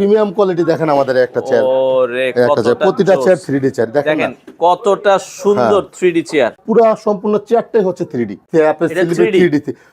Premium quality দেখেন আমাদের একটা চেয়ার ওরে একটা চেয়ার প্রতিটা চেয়ার থ্রি ডি চেয়ার দেখেন কতটা সুন্দর থ্রি ডি চেয়ার পুরো সম্পূর্ণ চেয়ারটাই হচ্ছে থ্রি ডি আপনি এটা 3D? থ্রি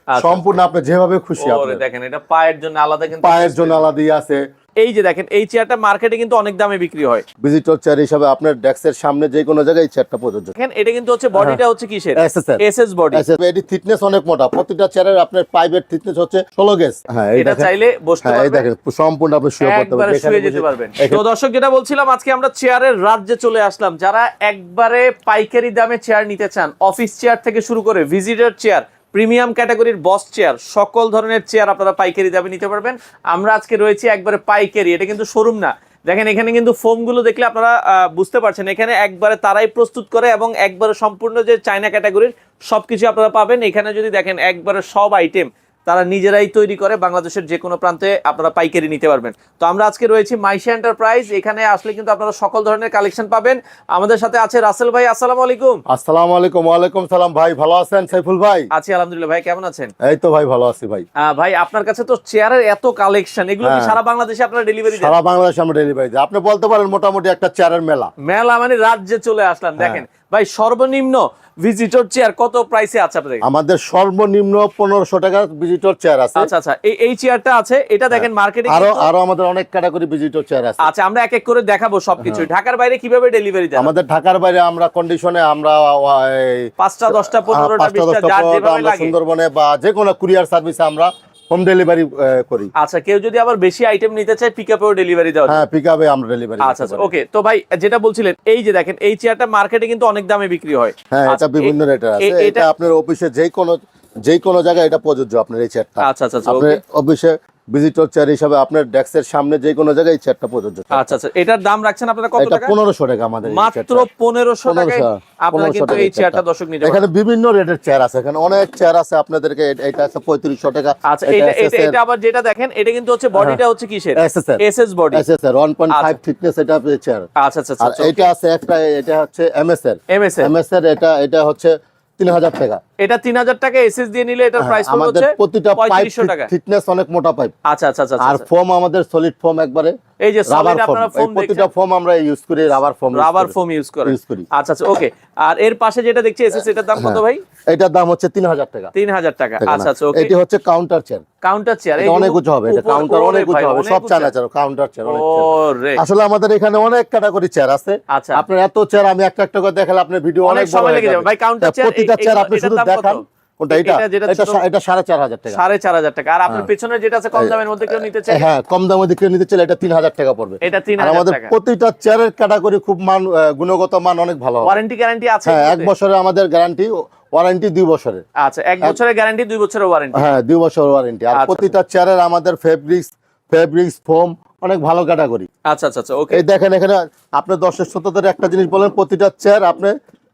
আচ্ছা। সম্পূর্ণ আপনি যেভাবে খুশি ওরে দেখেন এটা পায়ের জন্য আলাদা কিন্তু পায়ের জন্য আলাদা আছে। এই যে দেখেন এই চেয়ারটা মার্কেটে কিন্তু অনেক দামে বিক্রি হয়। ভিজিটর চেয়ার হিসাবে আপনার ডেস্কের সামনে যে কোনো জায়গায় এই চেয়ারটা প্রযোজ্য। দেখেন এটা কিন্তু হচ্ছে বডিটা হচ্ছে কিসের? SSR এসএস বডি এটি থিকনেস অনেক মোটা। প্রতিটা চেয়ারের আপনার পাইপের থিকনেস হচ্ছে ষোলো গেজ হ্যাঁ এটা চাইলে বসতে হ্যাঁ এই দেখেন সম্পূর্ণ আপনি শুয়ে পড়তে পারবেন। শুয়ে যেতে পারবেন। তো দর্শক যেটা বলছিলাম আজকে আমরা চেয়ারের রাজ্যে চলে আসলাম। যারা একবারে পাইকারি দামে চেয়ার নিতে চান অফিস চেয়ার থেকে শুরু করে ভিজিটর চেয়ার প্রিমিয়াম ক্যাটাগরির বস চেয়ার, সকল ধরনের চেয়ার আপনারা পাইকারি দামে নিতে পারবেন। আমরা আজকে রয়েছি একবারে পাইকারি, এটা কিন্তু শোরুম না। দেখেন, এখানে কিন্তু ফোমগুলো দেখলে আপনারা বুঝতে পারছেন, এখানে একবারে তারাই প্রস্তুত করে এবং একবারে সম্পূর্ণ যে চায়না ক্যাটাগরির সবকিছু আপনারা পাবেন। এখানে যদি দেখেন, একবারে সব আইটেম তারা নিজেরাই তৈরি করে বাংলাদেশের যে কোনো প্রান্তে আপনারা পাইকারি নিতে পারবেন। তো আমরা আজকে রয়েছি মাইশা এন্টারপ্রাইজ এখানে আসলে কিন্তু আপনারা সকল ধরনের কালেকশন পাবেন। আমাদের সাথে আছে রাসেল ভাই আসসালামু আলাইকুম। আসসালামু আলাইকুম ওয়ালাইকুম সালাম। ভাই ভালো আছেন সাইফুল ভাই? আছি আলহামদুলিল্লাহ। ভাই কেমন আছেন? এই তো ভাই ভালো আছি ভাই। ভাই আপনার কাছে তো চেয়ারের এত কালেকশন এগুলো কি হ্যাঁ। সারা বাংলাদেশে আপনারা ডেলিভারি দেন? সারা বাংলাদেশে আমরা ডেলিভারি দিই। আপনি বলতে পারেন মোটামুটি একটা চেয়ারের মেলা। মেলা মানে রাজ্যে চলে আসলাম হ্যাঁ। দেখেন। ভাই সর্বনিম্ন ভিজিটর চেয়ার কত প্রাইসে আছে আপনাদের? আমাদের সর্বনিম্ন পনেরোশো টাকা ভিজিটর চেয়ার আছে। আচ্ছা আচ্ছা এই এই চেয়ারটা আছে এটা দেখেন মার্কেটে আরও আরও আমাদের অনেক ক্যাটাগরি ভিজিটর চেয়ার আছে। আচ্ছা আমরা এক এক করে দেখাবো সবকিছু। ঢাকার বাইরে কীভাবে ডেলিভারি দেন? আমাদের ঢাকার বাইরে আমরা কন্ডিশনে আমরা পাঁচটা দশটা পনেরোটা পাঁচটা বিশটা যার যেভাবে লাগে। সুন্দরবনে বা যে কোনো কুরিয়ার সার্ভিসে আমরা হোম ডেলিভারি করি। আচ্ছা কেউ যদি আবার বেশি আইটেম নিতে চায় পিক আপেও ডেলিভারি দেওয়া হ্যাঁ পিক আপে আমরা ডেলিভারি আচ্ছা আচ্ছা ওকে তো ভাই যেটা বলছিলেন এই যে দেখেন এই চেয়ারটা মার্কেটে কিন্তু অনেক দামে বিক্রি হয়। হ্যাঁ আচ্ছা, এটা বিভিন্ন এ- রেটের আছে। এটা আপনার অফিসে যে কোনো যে কোনো জায়গায় এটা প্রযোজ্য আপনার এই চেয়ারটা আচ্ছা আচ্ছা আচ্ছা আপনার অফিসে ভিজিটর চেয়ার হিসাবে আপনার ডেস্কের সামনে যে কোনো জায়গায় চেয়ারটা প্রযোজ্য আচ্ছা আচ্ছা এটার দাম রাখছেন আপনারা কত এটা টাকা পনেরোশো টাকা আমাদের মাত্র চেয়ারটা। পনেরোশো টাকায় আপনারা কিন্তু এই চেয়ারটা। দর্শক নিতে এখানে বিভিন্ন রেটের চেয়ার আছে এখানে অনেক চেয়ার আছে আপনাদেরকে এটা আছে পঁয়ত্রিশশো টাকা। আচ্ছা এটা এটা আবার যেটা দেখেন এটা কিন্তু হচ্ছে বডিটা হচ্ছে কিসের? SSR SS body SSR one point five আচ্ছা। থিকনেস এটা চেয়ার আচ্ছা আচ্ছা আর আচ্ছা এটা আছে একটা এটা হচ্ছে এমএস এর এমএস এমএস এর এটা এটা হচ্ছে তিন হাজার টাকা। এটা তিন হাজার টাকা এসএস দিয়ে নিলে এটার হ্যাঁ, প্রাইস আমাদের হচ্ছে প্রতিটা পাইপ থিকনেস অনেক মোটা পাইপ আচ্ছা আচ্ছা আচ্ছা আর আচ্ছা। ফোম আমাদের সলিড ফোম একবারে এই যে সলিড আপনারা ফোম প্রতিটা ফোম আমরা ইউজ করি rubber foam rubber foam use করি। আচ্ছা আচ্ছা ওকে আর এর পাশে যেটা দেখছি এসএস এটার দাম কত হ্যাঁ। ভাই? এটার দাম হচ্ছে তিন হাজার টাকা। তিন হাজার টাকা। আচ্ছা আচ্ছা ওকে এটি হচ্ছে কাউন্টার চেয়ার কাউন্টার চেয়ার এটা অনেক উঁচু হবে এটা কাউন্টার অনেক উঁচু হবে সব চেয়ার কাউন্টার চেয়ার অনেক চেয়ার। আসলে আমাদের এখানে অনেক ক্যাটাগরি চেয়ার আছে। আচ্ছা। আপনার এত চেয়ার আমি একটা একটা করে দেখালে আপনার ভিডিও অনেক বড় সময় হয়ে লেগে যাবে। ভাই, তা chair, প্রতিটা চেয়ার আপনি শুধু? দেখান কোনটা? এটা এটা যেটা এটা ছোট- সা- এটা সাড়ে চার হাজার টাকা। সাড়ে চার হাজার টাকা। আর আপনার পেছনে যেটা আছে কম দামের মধ্যে কেউ নিতে চায়? হ্যাঁ কম দামে দিকে নিতে চাইলে এটা তিন হাজার টাকা পড়বে। এটা তিন হাজার আমাদের প্রতিটা চেয়ারের ক্যাটাগরি খুব মান গুণগত মান অনেক ভালো ওয়ারেন্টি গ্যারান্টি আছে হ্যাঁ এক বছরের আমাদের গ্যারান্টি ওয়ারেন্টি দুই বছরের। আচ্ছা এক বছরের গ্যারান্টি দুই বছরের ওয়ারেন্টি হ্যাঁ দুই বছর ওয়ারেন্টি আর আচ্ছা, প্রতিটা চেয়ারের আমাদের ফেব্রিক্স ফেব্রিক্স ফোম অনেক ভালো ক্যাটাগরি আচ্ছা আচ্ছা আচ্ছা ওকে এই দেখেন এখানে আপনি দশের সত্যদের একটা জিনিস বলেন প্রতিটা চেয়ার আপনি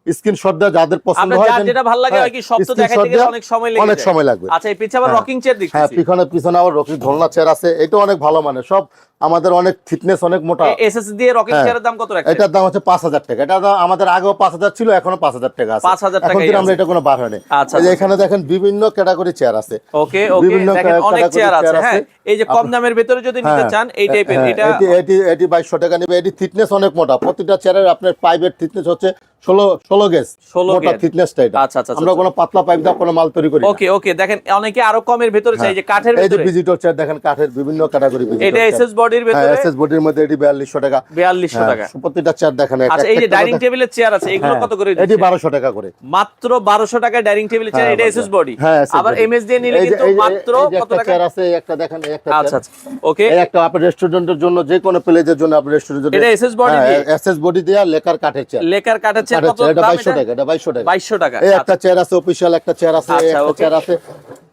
স্ক্রিনশট যাদের পছন্দ হয় যেটা ভালো লাগে হ্যাঁ, কি সব তো গেলে অনেক সময় লেগে অনেক সময় লাগবে আচ্ছা এই পিছে আবার হ্যাঁ। রকিং চেয়ার হ্যাঁ দেখতেছি পিছনে পিছনে আবার রকিং ধরনা চেয়ার আছে এটা অনেক ভালো মানে সব আমাদের অনেক ফিটনেস অনেক মোটা। এসএস দিয়ে রকিং হ্যাঁ। চেয়ারের দাম কত রাখছেন? এটার দাম হচ্ছে পাঁচ হাজার টাকা। এটা আমাদের আগেও পাঁচ হাজার ছিল এখনও পাঁচ হাজার টাকা আছে। 5,000 এখন আমরা এটা কোনো বার হয়নি। আচ্ছা, এই যে আচ্ছা। এখানে দেখেন বিভিন্ন ক্যাটাগরি চেয়ার আছে। ওকে ওকে। বিভিন্ন দেখেন অনেক চেয়ার আছে। হ্যাঁ এই যে কম দামের ভেতরে যদি নিতে হ্যাঁ, চান এই টাইপের হ্যাঁ, এটা এটি এটি এটি বাইশশো টাকা নেবে। এটি থিকনেস অনেক মোটা। প্রতিটা চেয়ারের আপনার পাইপের থিকনেস হচ্ছে ষোলো ষোলো গেজ 16 মোটা gauge। এটা। আচ্ছা, আচ্ছা, আমরা আচ্ছা। কোনো পাতলা পাইপ দিয়ে কোনো মাল তৈরি করি ওকে ওকে। দেখেন অনেকে আরও কমের ভেতরে চাই যে কাঠের এই যে ভিজিটর চেয়ার দেখেন কাঠের বিভিন্ন ক্যাটাগরি এটা এসএস বডির ভেতরে? এসএস বডির মধ্যে এটি বিয়াল্লিশশো টাকা। 4200 হ্যাঁ, টাকা। প্রতিটা চেয়ার দেখেন আচ্ছা এই যে ডাইনিং টেবিলের চেয়ার আছে এগুলো হ্যাঁ, কত করে এটি দিচ্ছেন? বারোশো টাকা করে। মাত্র 1200 টাকায় ডাইনিং টেবিলের চেয়ার হ্যাঁ, এটা এসএস বডি হ্যাঁ আবার এমএস দিয়ে নিলে কিন্তু মাত্র কত টাকা? চেয়ার আছে একটা দেখেন একটা আচ্ছা আচ্ছা ওকে। এই একটা আপনার রেস্টুরেন্টের জন্য যে কোনো প্লেজের জন্য আপনার রেস্টুরেন্টের এটা SS body দিয়ে? এসএস বডি দিয়ে লেকার কাঠের চেয়ার লেকার কাঠের চেয়ার কত এটা দাম এটা? টাকা এটা বাইশশো টাকা। 2200 টাকা এই আচ্ছা, একটা চেয়ার আছে অফিসিয়াল একটা চেয়ার আছে আচ্ছা, একটা চেয়ার আছে।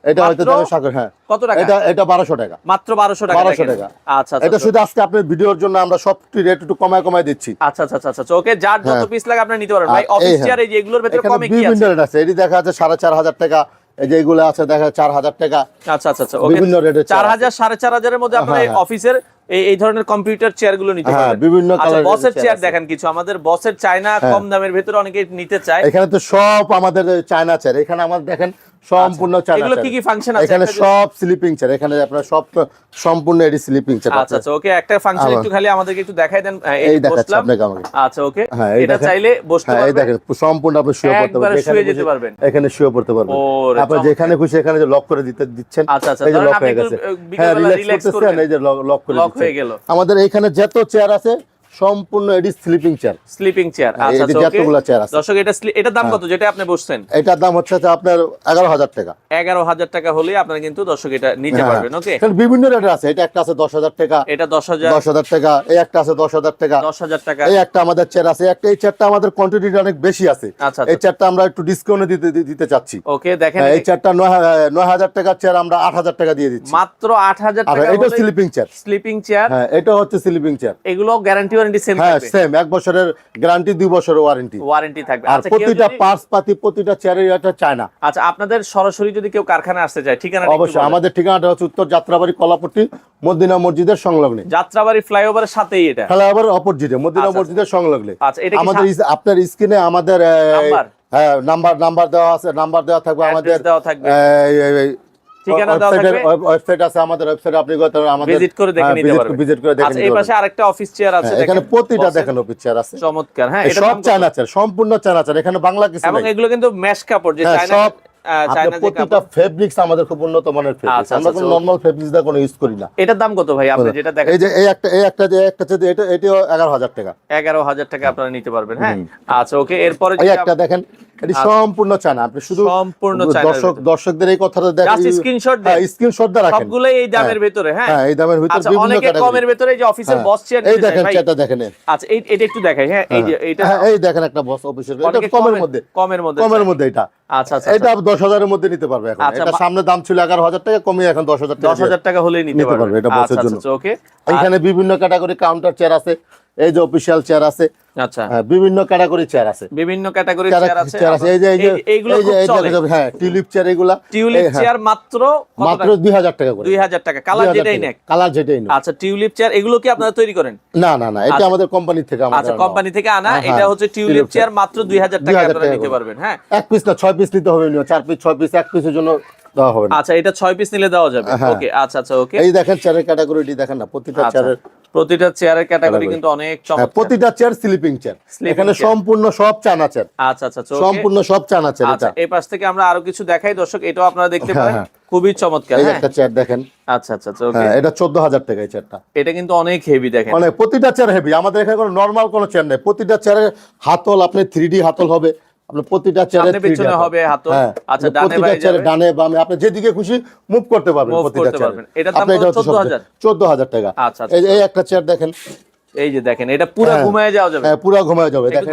এটা হয়তো দামে সাগর হ্যাঁ। কত টাকা? এটা এটা বারোশো টাকা। মাত্র 1200 টাকা 1200 টাকা। আচ্ছা আচ্ছা এটা আচ্ছা। শুধু আজকে আপনার ভিডিওর জন্য আমরা সবটি রেট একটু কমায় কমায় দিচ্ছি। আচ্ছা আচ্ছা আচ্ছা আচ্ছা ওকে যার যত হ্যাঁ। পিস লাগে আপনি নিতে পারেন ভাই অফিস হ্যাঁ। চেয়ার এই যে এগুলোর ভেতরে কমে কি বিভিন্ন আছে? রেট আছে। এটি দেখা যাচ্ছে সাড়ে চার হাজার টাকা এই যেগুলো আছে দেখা চার হাজার টাকা। আচ্ছা আচ্ছা আচ্ছা ওকে। বিভিন্ন রেটের চার হাজার সাড়ে চার হাজারের মধ্যে আপনার এই হ্যাঁ, হ্যাঁ। অফিসের এই ধরনের কম্পিউটার চেয়ারগুলো নিতে হ্যাঁ পারবেন। বিভিন্ন কালার বসের চেয়ার দেখেন কিছু। আমাদের বসের চায়না কম দামের ভেতরে অনেকে নিতে চায়। এখানে তো সব আমাদের চায়না চেয়ার এখানে আমাদের দেখেন সম্পূর্ণ চায়না আচ্ছা, এগুলো কি কি ফাংশন আছে? এখানে সব স্লিপিং চেয়ার এখানে আপনার সব সম্পূর্ণ এটি স্লিপিং চেয়ার আচ্ছা আচ্ছা ওকে একটা ফাংশন একটু খালি আমাদেরকে একটু দেখাই দেন। এই দেখাচ্ছি বসলাম। আপনাকে আমাকে। আচ্ছা ওকে হ্যাঁ, এটা চাইলে বসতে হ্যাঁ এই দেখেন সম্পূর্ণ আপনি শুয়ে পড়তে পারবেন। শুয়ে যেখানে যেতে পারবেন। এখানে শুয়ে পড়তে পারবেন। চমৎকার। যেখানে খুশি এখানে যে লক করে দিতে দিচ্ছেন। আচ্ছা, আচ্ছা, এই যে লক হয়ে গেছে। হ্যাঁ রিল্যাক্স করতেছেন এই যে লক করে লক আমাদের এখানে যত চেয়ার আছে সম্পূর্ণ এটি স্লিপিং চেয়ার স্লিপিং চেয়ার হ্যাঁ, আচ্ছা এই যে আচ্ছা, যতগুলা চেয়ার আছে। দর্শক এটা এটার দাম কত? যেটা আপনি বসছেন। এটার দাম হচ্ছে আপনার এগারো হাজার টাকা। এগারো হাজার টাকা হলেই আপনারা কিন্তু দর্শক এটা নিতে হ্যাঁ, পারবেন ওকে বিভিন্ন রেটের আছে। এটা একটা আছে দশ হাজার টাকা। এটা দশ হাজার। দশ হাজার টাকা। এই একটা আছে দশ হাজার টাকা। দশ হাজার টাকা। এই একটা আমাদের চেয়ার আছে। একটা এই চেয়ারটা আমাদের কোয়ান্টিটি অনেক বেশি আছে। আচ্ছা, এই চেয়ারটা আমরা একটু ডিসকাউন্ট দিতে দিতে চাচ্ছি। ওকে দেখেন হ্যাঁ, এই চেয়ারটা নয় হা- নয় হাজার টাকার চেয়ার আমরা আট হাজার টাকা দিয়ে দিচ্ছি। মাত্র আট হাজার আর টাকা এটা স্লিপিং চেয়ার স্লিপিং চেয়ার হ্যাঁ এটা হচ্ছে স্লিপিং চেয়ার এগুলো গ্যারান্টি ওয়ারেন্টি সেম হ্যাঁ সেম এক বছরের গ্যারান্টি দুই বছরের ওয়ারেন্টি ওয়ারেন্টি থাকবে। আর আচ্ছা প্রতিটা পার্টস পাতি প্রতিটা চেয়ারের এটা চায়না আচ্ছা আপনাদের সরাসরি যদি কেউ কারখানা আসতে চায় ঠিকানা অবশ্যই আমাদের ঠিকানাটা হচ্ছে উত্তর যাত্রাবাড়ি কলাপট্টি মদিনা মসজিদের সংলগ্নে। যাত্রাবাড়ি ফ্লাইওভারের সাথেই এটা? আবার অপোজিটে মদিনা আচ্ছা, মসজিদের সংলগ্নে। আচ্ছা, এটা আমাদের আপনার স্ক্রিনে আমাদের? হ্যাঁ নাম্বার নাম্বার দেওয়া আছে নাম্বার দেওয়া থাকবে আমাদের দেওয়া থাকবে। ঠিকানা দেওয়া থাকবে। ওয়েবসাইট আছে আমাদের ওয়েবসাইটে আপনি আমাদের ভিজিট করে দেখে নিতে পারবেন ভিজিট করে দেখে আচ্ছা নিতে এই পাশে আরেকটা অফিস চেয়ার আছে হ্যাঁ, এখানে প্রতিটা। দেখেন পিকচার আছে। চমৎকার হ্যাঁ এটা সব চায়না চার সম্পূর্ণ চায়না এখানে বাংলা কিছু এবং এগুলো কিন্তু ম্যাশ কাপড় যে হ্যাঁ, চায়না সব আহ, আপনার চায়না যে প্রতিটা ফেব্রিক্স আমাদের খুব উন্নত মানের ফেব্রিক্স আচ্ছা, আমরা আচ্ছা, কোনো আচ্ছা। নরমাল ফেব্রিক্স দা কোনো ইউজ করি না। এটার দাম কত ভাই? আপনি যেটা দেখেন এই যে এই একটা এই একটা যে একটা যে এটা এটিও এগারো হাজার টাকা। এগারো হাজার টাকা আপনারা নিতে পারবেন হ্যাঁ? আচ্ছা ওকে এরপরে এই একটা দেখেন এটি সম্পূর্ণ চায়না আপনি শুধু আচ্ছা। সম্পূর্ণ দর্শক দর্শকদের এই কথাটা দেখেন Just screenshot দেন। স্ক্রিনশট দা রাখেন। সবগুলোই এই দামের ভেতরে হ্যাঁ। হ্যাঁ এই দামের ভিতরে আচ্ছা বিভিন্ন অনেকে কমের ভেতরে যে অফিসের হ্যাঁ, বস চেয়ার এই দেখেন চেয়ারটা দেখেন আচ্ছা এই এটা একটু দেখাই হ্যাঁ এই যে হ্যাঁ, এই দেখেন একটা বস অফিসের এটা কমের মধ্যে। কমের মধ্যে কমের মধ্যে এটা। আচ্ছা আচ্ছা এটা দশ হাজারের মধ্যে নিতে পারবে এখন। আচ্ছা, এটা সামনে দাম ছিল এগারো হাজার টাকা কমিয়ে এখন দশ হাজার টাকা দশ হাজার টাকা হলেই নিতে পারবে। পারবে, এটা বসের আচ্ছা জন্য। আচ্ছা ওকে। এখানে বিভিন্ন ক্যাটাগরি কাউন্টার চেয়ার আছে। এই যে অফিসিয়াল চেয়ার আছে আচ্ছা। হ্যাঁ, বিভিন্ন ক্যাটাগরি চেয়ার আছে। বিভিন্ন ক্যাটাগরির চেয়ার আছে এই যে এই এইগুলো হ্যাঁ টিউলিপ চেয়ার এগুলা। টিউলিপ হ্যাঁ, চেয়ার মাত্র মাত্র দুই হাজার টাকা করে। দুই হাজার টাকা। কালার যেটাই নেক। কালার যেটাই নেক। আচ্ছা টিউলিপ চেয়ার এগুলো কি আপনারা তৈরি করেন? না না না এটা আমাদের কোম্পানি থেকে আমাদের আচ্ছা কোম্পানি থেকে আনা। হ্যাঁ, এটা হ্যাঁ, হচ্ছে টিউলিপ চেয়ার মাত্র দুই হাজার টাকা আপনারা নিতে পারবেন হ্যাঁ। এক পিস না ছয় পিস নিতে হবে না চার পিস ছয় পিস এক পিসের জন্য দেওয়া হবে না। আচ্ছা এটা ছয় পিস নিলে দেওয়া যাবে। হ্যাঁ। ওকে আচ্ছা আচ্ছা ওকে এই দেখেন চেয়ারের ক্যাটাগরিটি দেখেন না প্রতিটা আচ্ছা। চেয়ারের প্রতিটা চেয়ারের ক্যাটাগরি কিন্তু অনেক হ্যাঁ, চমৎকার। প্রতিটা চেয়ার স্লিপিং চেয়ার এখানে সম্পূর্ণ সব চানা চেয়ার আচ্ছা আচ্ছা আচ্ছা, সম্পূর্ণ সব চানা চেয়ার আচ্ছা এই পাশ থেকে আমরা আরও কিছু দেখাই। দর্শক এটাও আপনারা দেখতে হ্যাঁ, পারেন। হ্যাঁ। খুবই চমৎকার এই হ্যাঁ। একটা চেয়ার দেখেন। আচ্ছা আচ্ছা আচ্ছা ওকে হ্যাঁ এটা চোদ্দ হাজার টাকা এই চেয়ারটা এটা কিন্তু অনেক হেভি দেখেন। মানে প্রতিটা চেয়ার হেভি আমাদের এখানে কোনো নর্মাল কোনো চেয়ার নেই। প্রতিটা চেয়ারের হাতল আপনি থ্রি ডি হাতল হবে। আপনার প্রতিটা চেয়ারে হবে। হ্যাঁ আচ্ছা, আপনি ডানে বামে চেয়ারে ডানে বামে আপনি যেদিকে খুশি মুভ করতে পারবেন প্রতিটা চেয়ারে পারবেন। দাম আপনি কত? এটা হচ্ছে 14,000 চোদ্দ হাজার টাকা আচ্ছা, এই এই একটা চেয়ার দেখেন এই যে দেখেন এটা পুরো হ্যাঁ। ঘুমায় যাওয়া যাবে হ্যাঁ পুরো ঘুমায় যাবে দেখেন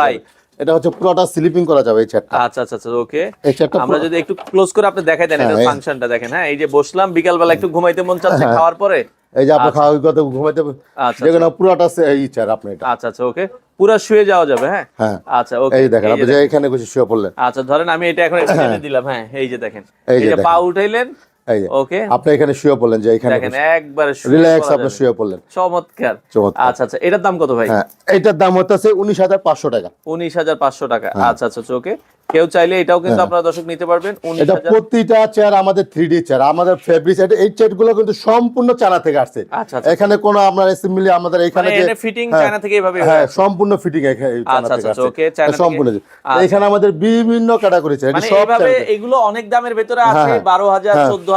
ভাই। এটা হচ্ছে পুরোটা স্লিপিং করা যাবে এই চেয়ারটা আচ্ছা আচ্ছা আচ্ছা ওকে এই চেয়ারটা আমরা যদি একটু ক্লোজ করে আপনি দেখাই দেন এটা হ্যাঁ, ফাংশনটা দেখেন হ্যাঁ এই যে বসলাম বিকাল বেলা একটু ঘুমাইতে মন চাচ্ছে। খাওয়ার পরে এই যে আপনি খাওয়া কত ঘুমাইতে আচ্ছা, দেখেন পুরাটা এই চেয়ার আপনি এটা। আচ্ছা আচ্ছা ওকে পুরো শুয়ে যাওয়া যাবে হ্যাঁ? হ্যাঁ। আচ্ছা ওকে এই দেখেন আপনি যে এখানে খুশি শুয়ে পড়লেন। আচ্ছা ধরেন আমি এটা এখন দিলাম হ্যাঁ এই যে দেখেন। এই যে পা উঠাইলেন এই যে ওকে আপনি এখানে শুয়ে পড়লেন যে এখানে দেখেন একবারে রিল্যাক্স আপনি শুয়ে পড়লেন। চমৎকার। চমৎকার। আচ্ছা আচ্ছা এটার দাম কত ভাই? হ্যাঁ এইটার দাম হচ্ছে উনিশ হাজার পাঁচশো টাকা। উনিশ হাজার পাঁচশো টাকা। হ্যাঁ। আচ্ছা আচ্ছা ওকে কেউ চাইলে এটাও কিন্তু আপনারা দর্শক নিতে পারবেন। এটা প্রতিটা চেয়ার আমাদের থ্রি ডি চেয়ার আমাদের ফেব্রিক এই চেয়ারগুলো কিন্তু সম্পূর্ণ চানা থেকে আসছে। আচ্ছা, আচ্ছা। এখানে কোনো আপনার অ্যাসেম্বলি আমাদের এখানে মানে যে ফিটিং হ্যাঁ, চায়না থেকে হ্যাঁ সম্পূর্ণ ফিটিং চায়না আচ্ছা, থেকে আচ্ছা, আসছে। okay, চায়না সম্পূর্ণ আচ্ছা। এখানে আমাদের বিভিন্ন ক্যাটাগরি চেয়ার মানে সব এইভাবে এগুলো অনেক দামের ভেতরে আছে। হ্যাঁ, বারো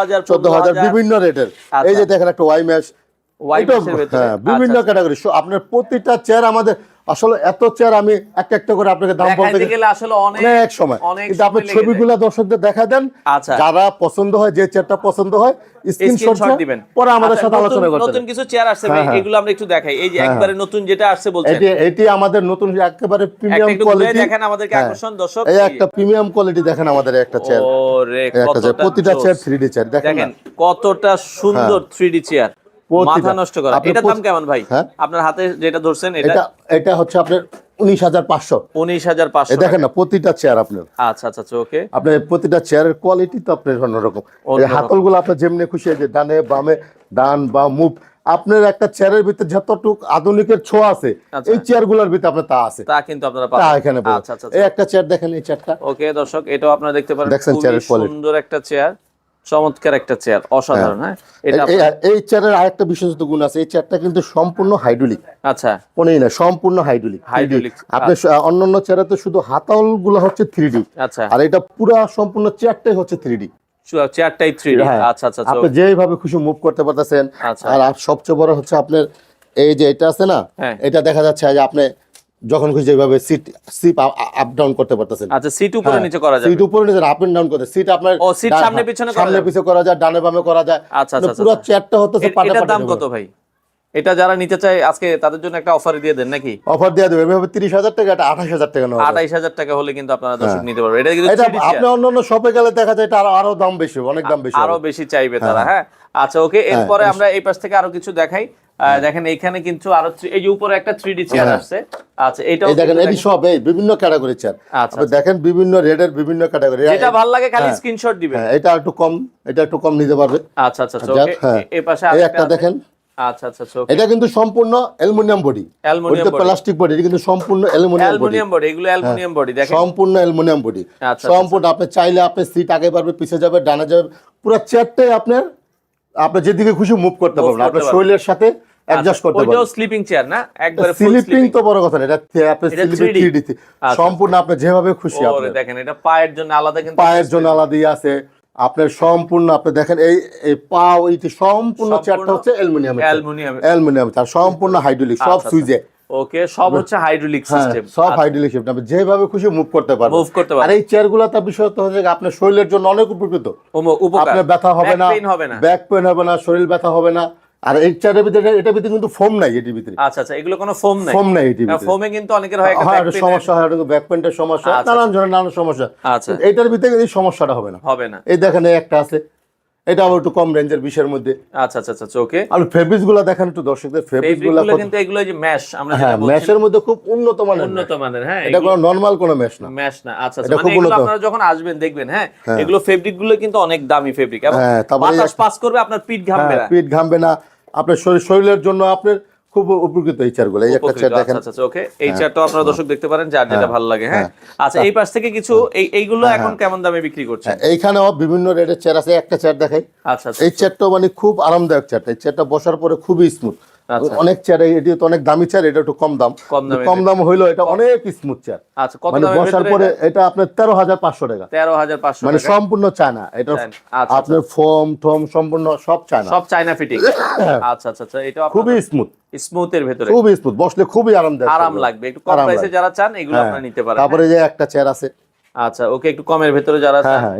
হাজার চোদ্দ হাজার বিভিন্ন রেটের। আচ্ছা। এই যে দেখেন একটা ওয়াই ম্যাশ বিভিন্ন আচ্ছা, ক্যাটাগরি আপনার প্রতিটা চেয়ার আমাদের আসলে এত চেয়ার আমি একটা একটা করে আপনাকে দাম বলতে গেলে আসলে অনেক সময়। কিন্তু আপনি ছবিগুলো দর্শকদের দেখা দেন। আচ্ছা। যারা পছন্দ হয় যে চেয়ারটা পছন্দ হয় স্ক্রিনশট স্ক্রিনশট দিবেন। পরে আমাদের আচ্ছা, সাথে আলোচনা করতে নতুন কিছু চেয়ার আসছে হ্যাঁ, হ্যাঁ। এগুলো আমরা একটু দেখাই। এই যে একবারে নতুন যেটা আসছে বলছেন। এটি এটি আমাদের নতুন একেবারে প্রিমিয়াম কোয়ালিটি দেখেন আমাদেরকে আকর্ষণ দর্শক। এই একটা প্রিমিয়াম কোয়ালিটি দেখেন আমাদের একটা চেয়ার ওরে কতটা প্রতিটা চেয়ার থ্রি চেয়ার দেখেন কতটা সুন্দর থ্রি ডি চেয়ার। মাথা নষ্ট করা। এটার দাম কেমন ভাই? হ্যাঁ? আপনার হাতে যেটা ধরছেন এটা এটা এটা হচ্ছে আপনার উনিশ হাজার পাঁচশো। উনিশ হাজার পাঁচশো দেখেন না প্রতিটা চেয়ার আপনার। আচ্ছা আচ্ছা আচ্ছা ওকে আপনার প্রতিটা চেয়ারের কোয়ালিটি তো আপনার অন্যরকম। হাতলগুলো আপনার যেমনি খুশি এই যে ডানে বামে ডান বা মুভ আপনার একটা চেয়ারের ভিতরে যতটুক আধুনিকের ছোঁয়া আছে। এই চেয়ারগুলোর ভিতরে আপনার তা আছে। তা কিন্তু আপনারা তা এখানে আচ্ছা আচ্ছা এই একটা চেয়ার দেখেন এই চেয়ারটা ওকে দর্শক এটাও আপনারা দেখতে পারেন। দেখছেন চেয়ারের quality। সুন্দর একটা চেয়ার চমৎকার একটা চেয়ার অসাধারণ হ্যাঁ। এটা এই- চেয়ারের আরেকটা গুণ আছে এই চেয়ারটা কিন্তু সম্পূর্ণ হাইড্রোলিক আচ্ছা। কোনই না সম্পূর্ণ হাইড্রোলিক Hydraulic, আপনি অন্যান্য চেয়ারে তো শুধু হাতালগুলো হচ্ছে থ্রি ডি আচ্ছা। আর এটা পুরা সম্পূর্ণ চেয়ারটাই হচ্ছে থ্রি ডি চেয়ারটাই থ্রি হ্যাঁ। আচ্ছা আচ্ছা আচ্ছা, আপনি যেভাবে খুশি মুভ করতে পারতেছেন। আচ্ছা। আর আর সবচেয়ে বড় হচ্ছে আপনার এই যে এটা আছে না হ্যাঁ। এটা দেখা যাচ্ছে যে আপনি যখন খুশি যেভাবে সিট সিপ আপ ডাউন করতে পারতেছেন। আচ্ছা সিট উপরে নিচে করা যায় সিট উপরে নিচে আপ এন্ড ডাউন করতে সিট আপনার ও, সিট সামনে পিছনে করা সামনে পিছনে করা যায় ডানে বামে করা যায়। আচ্ছা, আচ্ছা, পুরো আচ্ছা। চেয়ারটা হচ্ছে পাটা এটার দাম কত ভাই? এটা যারা নিতে চায় আজকে তাদের জন্য একটা অফার দিয়ে দেন নাকি? অফার দিয়ে দেবে। এভাবে তিরিশ হাজার টাকা এটা আঠাশ হাজার টাকা নেওয়া যায়। আঠাইশ হাজার টাকা হলে কিন্তু আপনারা দর্শক নিতে পারবেন। এটা কিন্তু হ্যাঁ। এটা 3D chair। আপনি শপে গেলে দেখা যায় এটা আরও দাম বেশি অনেক দাম বেশি আরও বেশি চাইবে তারা হ্যাঁ। আচ্ছা ওকে এরপরে আমরা এই পাশ থেকে আরও কিছু দেখাই। দেখেন এইখানে কিন্তু আরও এই যে উপরে একটা থ্রি ডি চেয়ার হ্যাঁ। আসছে। আচ্ছা এটাও এই দেখেন এটি সব এই বিভিন্ন ক্যাটাগরি চেয়ার আচ্ছা, আপনি দেখেন বিভিন্ন রেডের বিভিন্ন ক্যাটাগরি যেটা ভালো লাগে খালি স্ক্রিনশট দিবেন। হ্যাঁ এটা একটু কম এটা একটু কম নিতে পারবে। আচ্ছা আচ্ছা আচ্ছা, হ্যাঁ। এই পাশে একটা দেখেন। আচ্ছা আচ্ছা আচ্ছা এটা কিন্তু সম্পূর্ণ aluminium body. Aluminium plastic body. এটা কিন্তু সম্পূর্ণ অ্যালুমিনিয়াম বডি। বডি এগুলো অ্যালুমিনিয়াম বডি দেখেন। সম্পূর্ণ অ্যালুমিনিয়াম বডি। আচ্ছা, সম্পূর্ণ আপনি চাইলে আপনি সিট আগে পারবে পিছিয়ে যাবে ডানে যাবে পুরো চেয়ারটাই আপনার আপনি যেদিকে খুশি মুভ করতে পারবেন আপনার শরীরের সাথে অ্যাডজাস্ট করতে ওইটাও পারবেন। স্লিপিং চেয়ার না? একবারে ফুল স্লিপিং স্লিপিং তো বড় কথা না এটা আপনি স্লিপিং 3D 3D তে। আচ্ছা। সম্পূর্ণ আপনি যেভাবে খুশি আপনি দেখেন এটা পায়ের জন্য আলাদা কিন্তু পায়ের জন্য আলাদা আছে। আপনার সম্পূর্ণ আপনি দেখেন এই এই পা ওইটি সম্পূর্ণ চেয়ারটা হচ্ছে অ্যালুমিনিয়াম অ্যালুমিনিয়াম অ্যালুমিনিয়াম তার সম্পূর্ণ হাইড্রোলিক সব আচ্ছা, সুইজে ওকে সব হচ্ছে হাইড্রোলিক হ্যাঁ সিস্টেম সব হাইড্রোলিক সিস্টেম আপনি যেভাবে খুশি মুভ করতে পারবেন। মুভ করতে আর পারবেন এই চেয়ারগুলো তার বিষয় হচ্ছে আপনার শরীরের জন্য অনেক উপকৃত। উপকার। আপনার ব্যথা হবে না pain হবে না। ব্যাক পেন হবে না শরীর ব্যথা হবে না। আর এই চেয়ারের ভিতরে এটার ভিতরে কিন্তু ফোম নাই এটির ভিতরে। আচ্ছা আচ্ছা এগুলো কোনো ফোম নাই। ফোম নাই এটির ভিতরে। ফোমে কিন্তু অনেকের হয় একটা হ্যাঁ একটা সমস্যা হয় ব্যাক পেনটার সমস্যা। আচ্ছা, নানান ধরনের নানান সমস্যা। আচ্ছা। এইটার ভিতরে এই সমস্যাটা হবে না। হবে না। এই দেখেন একটা আছে। এটা আবার একটু কম রেঞ্জের বিশের মধ্যে। আচ্ছা আচ্ছা আচ্ছা ওকে আর ফেব্রিক্সগুলো দেখেন একটু দর্শকদের ফেব্রিক্সগুলো কিন্তু এগুলো যে ম্যাশ আমরা হ্যাঁ যেটা বলছি ম্যাশের মধ্যে খুব উন্নত মানের উন্নত মানের হ্যাঁ এটা কোনো নরমাল কোনো ম্যাশ না। ম্যাশ না আচ্ছা আচ্ছা মানে এগুলো আপনারা যখন আসবেন দেখবেন হ্যাঁ এগুলো ফেব্রিকগুলো কিন্তু অনেক দামি ফেব্রিক এবং হ্যাঁ, বাতাস পাস করবে আপনার পিঠ ঘামবে হ্যাঁ, না। পিঠ ঘামবে না। আপনার শরীর শরীরের জন্য আপনার খুব উপকৃত এই চারগুলো। একটা চার দেখেন। আচ্ছা আচ্ছা ওকে এই চেয়ারটাও আপনারা দর্শক দেখতে পারেন যার যেটা ভালো লাগে হ্যাঁ? আচ্ছা এই পাশ থেকে কিছু এই এইগুলো এখন কেমন দামে বিক্রি করছে হ্যাঁ, এইখানেও বিভিন্ন রেটের চেয়ার আছে একটা চেয়ার দেখাই। আচ্ছা আচ্ছা এই চেয়ারটাও মানে খুব আরামদায়ক চেয়ারটা এই চেয়ারটা বসার পরে খুবই স্মুথ আচ্ছা। অনেক চেয়ার এটি তো অনেক দামি চেয়ার এটা একটু কম দাম। কম দাম হইল এটা অনেক স্মুথ চেয়ার আচ্ছা কত মানে বসার পরে এটা? আপনার তেরো হাজার পাঁচশো টাকা। তেরো হাজার পাঁচশো মানে সম্পূর্ণ চায়না। এটা আচ্ছা, আপনার ফোম টোম সম্পূর্ণ সব চায়না। সব চাইনা ফিটিং আচ্ছা আচ্ছা আচ্ছা এটা খুবই স্মুথ স্মুথের ভেতরে। খুবই স্মুথ বসলে খুবই আরামদায়ক আরাম লাগবে। একটু কম প্রাইসে যারা চান এগুলো হ্যাঁ। আপনারা নিতে পারেন। তারপরে যে একটা চেয়ার আছে আচ্ছা ওকে একটু কমের ভেতরে যারা হ্যাঁ হ্যাঁ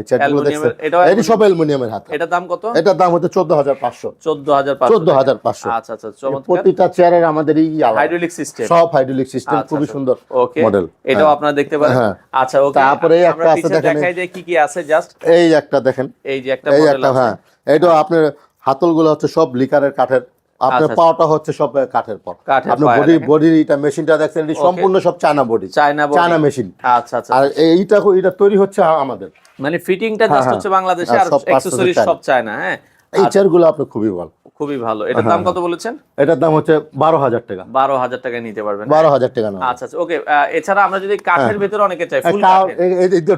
এটাও এটি সব অ্যালুমিনিয়ামের হাত। এটার দাম কত? এটার দাম হচ্ছে চোদ্দ হাজার পাঁচশো। চোদ্দ হাজার পাঁচশো চোদ্দ হাজার পাঁচশো। আচ্ছা আচ্ছা চমৎকার। প্রতিটা চেয়ারের আমাদের এই হাইড্রোলিক সিস্টেম সব হাইড্রোলিক সিস্টেম আচ্ছা, খুবই আচ্ছা। সুন্দর ওকে মডেল এটাও আপনারা দেখতে পারেন। হ্যাঁ। আচ্ছা ওকে তারপরে একটা আছে দেখেন দেখাই যে কি কি আছে জাস্ট এই একটা দেখেন। এই যে একটা মডেল আছে। হ্যাঁ। এটা আপনার হাতলগুলো হচ্ছে সব লিকারের কাঠের আপনার আচ্ছা, পাওয়াটা হচ্ছে সব কাঠের পর আপনি আপনার বডি বডির বডি এটা মেশিনটা দেখছেন এটি সম্পূর্ণ সব China body China body China machine আচ্ছা আচ্ছা। আর এইটা এটা তৈরি হচ্ছে আমাদের। মানে ফিটিংটা জাস্ট হ্যাঁ, হচ্ছে বাংলাদেশে আর অ্যাকসেসরিজ সব চায়না হ্যাঁ? এই চেয়ারগুলো আপনার খুবই ভালো। খুবই ভালো। এটার দাম কত বলেছেন? এটার দাম হচ্ছে বারো হাজার টাকা। বারো হাজার টাকায় নিতে পারবেন। বারো হাজার টাকা না আচ্ছা আচ্ছা ওকে এছাড়া আমরা যদি কাঠের ভেতরে অনেকে চাই ফুল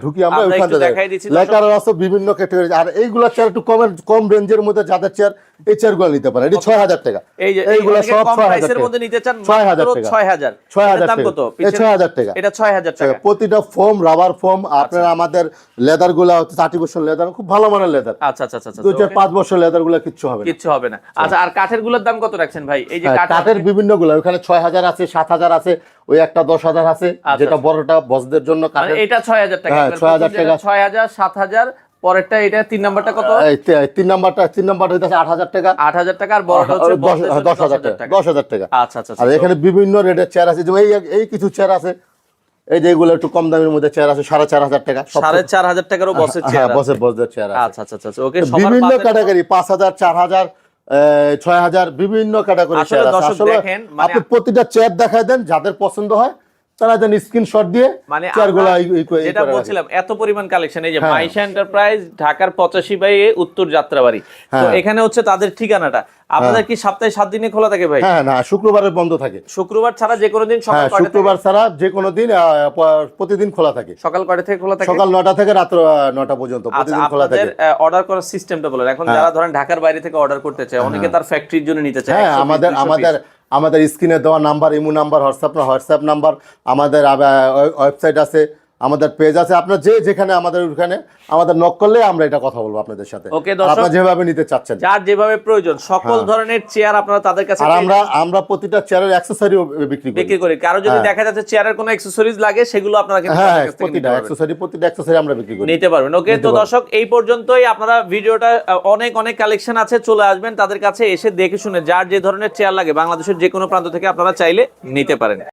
ঢুকি আমরা থেকে। দেখাই দিচ্ছি লেকার আছে বিভিন্ন ক্যাটাগরি আর এইগুলা চেয়ার একটু কমের কম রেঞ্জের মধ্যে যাদের চেয়ার এই চেয়ারগুলো নিতে পারে এটি ছয় হাজার টাকা। এই যে এইগুলো সব ছয় হাজার টাকা। মধ্যে নিতে চান ছয় হাজার টাকা। ছয় হাজার। ছয় হাজার দাম টাকা। কত? ছয় হাজার টাকা। এটা ছয় হাজার টাকা। প্রতিটা ফোম রাবার ফোম আচ্ছা। আপনার আমাদের লেদারগুলা হচ্ছে থার্টি বছর লেদার খুব ভালো মানের লেদার আচ্ছা আচ্ছা আচ্ছা দুই চার পাঁচ বছর লেদারগুলা কিচ্ছু হবে কিচ্ছু হবে না। আচ্ছা আর কাঠেরগুলোর দাম কত রাখছেন ভাই? এই যে হ্যাঁ, কাঠের বিভিন্নগুলা ওখানে ছয় হাজার আছে সাত হাজার আছে ওই একটা দশ হাজার আছে আচ্ছা, যেটা বড়টা বসদের জন্য মানে এটা ছয় হাজার টাকা। হ্যাঁ, 6,000 টাকা। ছয় হাজার সাত হাজার পরেরটা এটা তিন নাম্বারটা কত? তিন নাম্বারটা তিন নাম্বারটা হইতেছে আট হাজার টাকা। আট হাজার টাকা আর বড়টা হচ্ছে দশ হাজার টাকা দশ হাজার টাকা। আচ্ছা আচ্ছা আর আচ্ছা এখানে বিভিন্ন রেটের চেয়ার আছে যেমন এই কিছু চেয়ার আছে এই যে এগুলো একটু কম দামের মধ্যে চেয়ার আছে সাড়ে চার হাজার টাকা সাড়ে চার হাজার টাকারও বসের চেয়ার বসের বসের চেয়ার আচ্ছা আচ্ছা আচ্ছা ওকে বিভিন্ন ক্যাটাগরি পাঁচ হাজার চার হাজার ছয় হাজার বিভিন্ন ক্যাটাগরি চেয়ার আছে। আসলে মানে- আপনি প্রতিটা চেয়ার দেখায় দেন যাদের পছন্দ হয় তারা যেন স্ক্রিনশট দিয়ে মানে চেয়ারগুলো যেটা বলছিলাম এত পরিমাণ কালেকশন এই যে হ্যাঁ। মাইশা এন্টারপ্রাইজ ঢাকার পঁচাশি বাই উত্তর যাত্রাবাড়ি। তো হ্যাঁ। এখানে হচ্ছে তাদের ঠিকানাটা। আপনাদের কি সপ্তাহে সাত দিনে খোলা থাকে ভাই? হ্যাঁ না শুক্রবারে বন্ধ থাকে। শুক্রবার ছাড়া যে কোনো দিন সকাল হ্যাঁ শুক্রবার ছাড়া যে কোনো দিন প্রতিদিন খোলা থাকে। সকাল কয়টা থেকে খোলা থাকে? সকাল নটা থেকে আহ, নটা পর্যন্ত আচ্ছা প্রতিদিন খোলা থাকে। অর্ডার করার সিস্টেমটা বলেন। এখন যারা ধরেন ঢাকার বাইরে থেকে অর্ডার করতে চায় অনেকে তার ফ্যাক্টরির জন্য নিতে চায় হ্যাঁ আমাদের আমাদের। আমাদের স্ক্রিনে দেওয়া number imo number WhatsApp WhatsApp number আমাদের ওয়েবসাইট আছে। আমাদের পেজ আছে। আপনার যে যেখানে আমাদের ওখানে আমাদের নক করলে আমরা এটা কথা বলব আপনাদের সাথে। দর্শক। আপনারা যেভাবে নিতে চাচ্ছেন। যার যেভাবে প্রয়োজন সকল ধরনের চেয়ার আপনারা তাদের কাছে হ্যাঁ। আর আমরা আমরা প্রতিটা চেয়ারের অ্যাক্সেসরিও বিক্রি করি। বিক্রি করি। কারও যদি দেখা যাচ্ছে চেয়ারের কোনো অ্যাকসেসরিজ লাগে সেগুলো আপনারা কিন্তু হ্যাঁ প্রতিটা। অ্যাক্সেসরি প্রতিটা অ্যাক্সেসরি আমরা বিক্রি করি। নিতে পারবেন। ওকে তো দর্শক এই পর্যন্তই আপনারা ভিডিওটা অনেক অনেক কালেকশন আছে চলে আসবেন। তাদের কাছে এসে দেখে শুনে যার যে ধরনের চেয়ার লাগে বাংলাদেশের যে কোনো প্রান্ত থেকে আপনারা চাইলে নিতে পারেন।